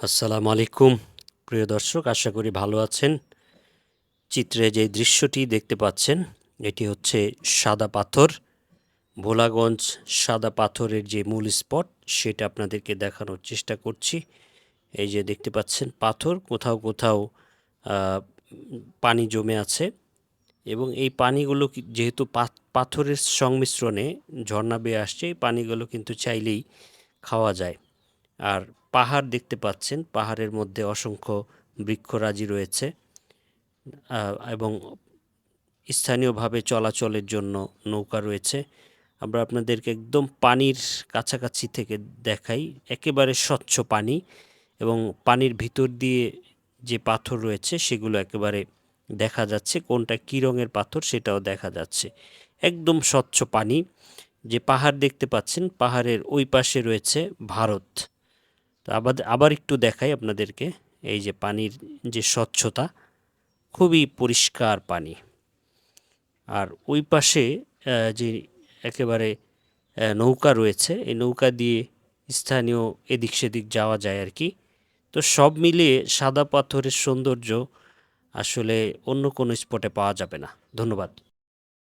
আসসালামু আলাইকুম। প্রিয় দর্শক, আশা করি ভালো আছেন। চিত্রে যে দৃশ্যটি দেখতে পাচ্ছেন, এটি হচ্ছে সাদা পাথর। ভোলাগঞ্জ সাদা পাথরের যে মূল স্পট, সেটা আপনাদেরকে দেখানোর চেষ্টা করছি। এই যে দেখতে পাচ্ছেন, পাথর কোথাও কোথাও পানি জমে আছে এবং এই পানিগুলো যেহেতু পাথ- পাথরের সংমিশ্রণে ঝর্ণা বেয়ে আসছে, এই পানিগুলো কিন্তু চাইলেই খাওয়া যায়। আর পাহাড় দেখতে পাচ্ছেন। পাহাড়ের মধ্যে অসংখ্য বৃক্ষরাজি রয়েছে এবং স্থানীয়ভাবে চলাচলের জন্য নৌকা রয়েছে। আমরা আপনাদেরকে একদম পানির কাছাকাছি থেকে দেখাই। একেবারে স্বচ্ছ পানি এবং পানির ভিতর দিয়ে যে পাথর রয়েছে, সেগুলো একেবারে দেখা যাচ্ছে। কোনটা কী রঙের পাথর সেটাও দেখা যাচ্ছে। একদম স্বচ্ছ পানি। যে পাহাড় দেখতে পাচ্ছেন, পাহাড়ের ওই পাশে রয়েছে ভারত। তো আবার আবার একটু দেখাই আপনাদেরকে। এই যে পানির যে স্বচ্ছতা, খুবই পরিষ্কার পানি। আর ওই পাশে যে একেবারে নৌকা রয়েছে, এই নৌকা দিয়ে স্থানীয় এদিক সেদিক যাওয়া যায় আর কি। তো সব মিলিয়ে সাদা পাথরের সৌন্দর্য আসলে অন্য কোনো স্পটে পাওয়া যাবে না। ধন্যবাদ।